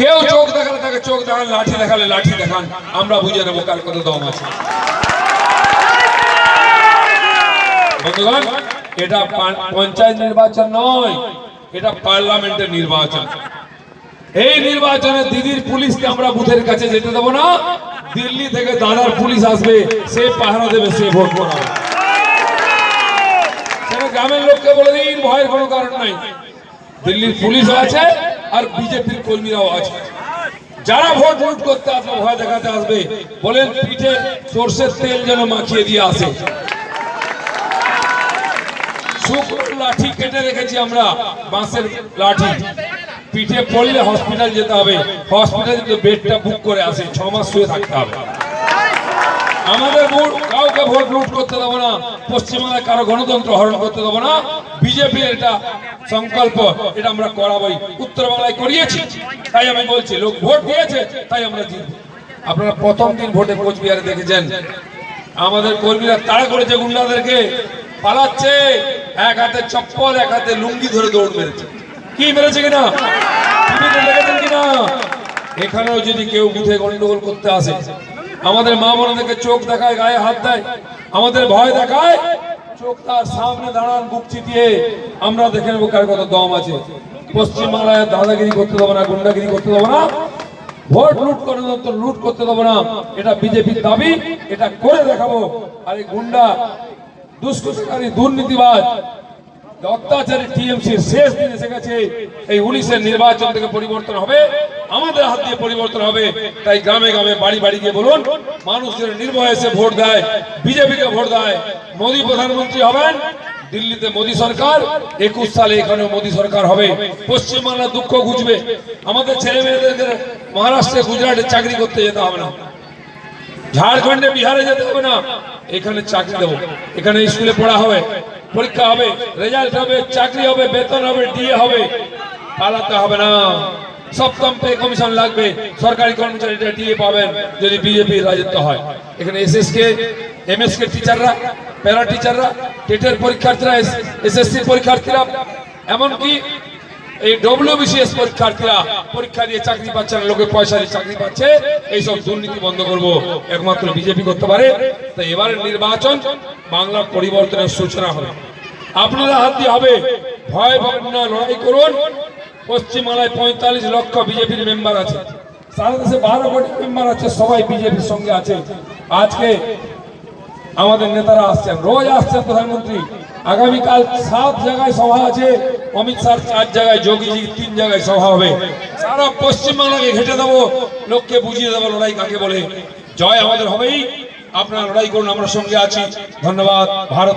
কেউ চোখ দেখালে তাকে চোখ দেখান লাঠি দেখালে লাঠি দেখান আমরা বুঝে নেব কার কত দম আছে। বন্ধুগণ এটা পঞ্চায়েত নির্বাচন নয় এটা পার্লামেন্টের নির্বাচন। এই নির্বাচনে দিদির পুলিশকে আমরা বুথের কাছে যেতে দেবো না দিল্লি থেকে দাদার পুলিশ আসবে সে পাহারা দেবে সে ভোট করাবে সেটা গ্রামের লোককে বলে দিন ভয়ের কোনো কারণ নাই। দিল্লির পুলিশ আছে আর বিজেপির কর্মীরাও আছে। যারা ভোট ভোট করতে আসবে, ভয় দেখাতে আসবে, বলেন পিঠে সর্ষের তেল যেন মাখিয়ে দিয়ে আসে। লাঠি কেটে রেখেছি আমরা, বাঁশের লাঠি। পিঠে পড়লে হসপিটাল যেতে হবে। হসপিটাল বেডটা বুক করে আসে, ছ মাস শুয়ে থাকতে হবে। আমাদের ভোট, কাউকে ভোট লুট করতে দেবো না। পশ্চিমবাংলায় কারও গণতন্ত্র হরণ করতে দেবো না। বিজেপির এটা সংকল্প, এটা আমরা করাবই। উত্তর বাংলায় করিয়েছি, তাই আমি বলছি, লোক ভোট দিয়েছে, তাই আমরা জিতব। আপনারা প্রথম দিন ভোটে কোচবিহারে দেখেছেন। আমাদের কর্মীরা তাড়া করেছে গুন্ডাদেরকে, পালাচ্ছে। এক হাতে চপ্পল, এক হাতে লুঙ্গি ধরে দৌড় মেরেছে। কি মেরেছে কিনা? কিনা? এখানেও যদি কেউ বুথে গন্ডগোল করতে আসে আমাদের মা বোনদেরকে চোখ দেখায়, গায়ে হাত দেয়। আমাদের ভয় দেখায়। চোখ তার সামনে দাঁড়ান, বুক চিতিয়ে। আমরা দেখে নেব কার কত দম আছে। পশ্চিমবাংলায় দাদাগিরি করতে দেবো না, গুন্ডাগিরি করতে দেবো না। ভোট লুট করে তো লুট করতে দেবো না। এটা বিজেপির দাবি, এটা করে দেখাবো। আর এই গুন্ডা, দুষ্কৃতকারী, দুর্নীতিবাজ অত্যাচারী টিএমসির শেষ দিন এসে গেছে। এই উনিশের নির্বাচন থেকে পরিবর্তন হবে। আমাদের হাত দিয়ে পরিবর্তন হবে। তাই গ্রামে গ্রামে বাড়ি বাড়ি গিয়ে বলুন মানুষ যেন এসে ভোট দেয়, বিজেপিকে ভোট দেয়। মোদী প্রধানমন্ত্রী হবেন, দিল্লিতে মোদী সরকার, একুশ সালে এখানেও মোদী সরকার হবে। পশ্চিমবাংলার দুঃখ ঘুচবে আমাদের ছেলে মেয়েদেরকে মহারাষ্ট্রে, গুজরাটে চাকরি করতে যেতে হবে না। ঝাড়খণ্ডে বিহারে যেতে হবে না। এখানে চাকরি দেবো। এখানে স্কুলে পড়া হবে। পরীক্ষা হবে রেজাল্ট হবে, চাকরি হবে, বেতন হবে ডিএ হবে। পালাতে হবে না। সপ্তম পে কমিশন লাগবে, সরকারি কর্মচারীরা ডিএ পাবেন যদি বিজেপির রাজত্ব হয়। এখানে এসএস কে এমএস কে টিচাররা প্যারা টিচাররা টেটের পরীক্ষার্থীরা এসএসসি পরীক্ষার্থীরা, এমনকি এই ডব্লিউবিসিএস পরীক্ষার্থীরা পরীক্ষা দিয়ে চাকরি পাচ্ছে না, লোকে পয়সা দিয়ে চাকরি পাচ্ছে, এইসব দুর্নীতি বন্ধ করব। একমাত্র বিজেপি করতে পারে। তাই এবারের নির্বাচন বাংলার পরিবর্তনের সূচনা হবে। আপনারা হাত দিয়ে হবে। ভয় ভাবনা লড়াই করুন। পশ্চিমবাংলায় পঁয়তাল্লিশ লক্ষ বিজেপির মেম্বার আছে। সারা দেশে বারো কোটি মেম্বার আছে। সবাই বিজেপির সঙ্গে আছে। আজকে আমাদের নেতারা আসছেন। রোজ আসছেন প্রধানমন্ত্রী। আগামীকাল সাত জায়গায় সভা আছে। অমিত শাহ চার জায়গায় যোগীজি তিন জায়গায় সভা হবে। সারা পশ্চিমবাংলাকে ঘেটে দেবো, লোককে বুঝিয়ে দেবো, লড়াই কাকে বলে। জয় আমাদের হবেই। আপনারা লড়াই করুন আমরা সঙ্গে আছি। ধন্যবাদ ভারত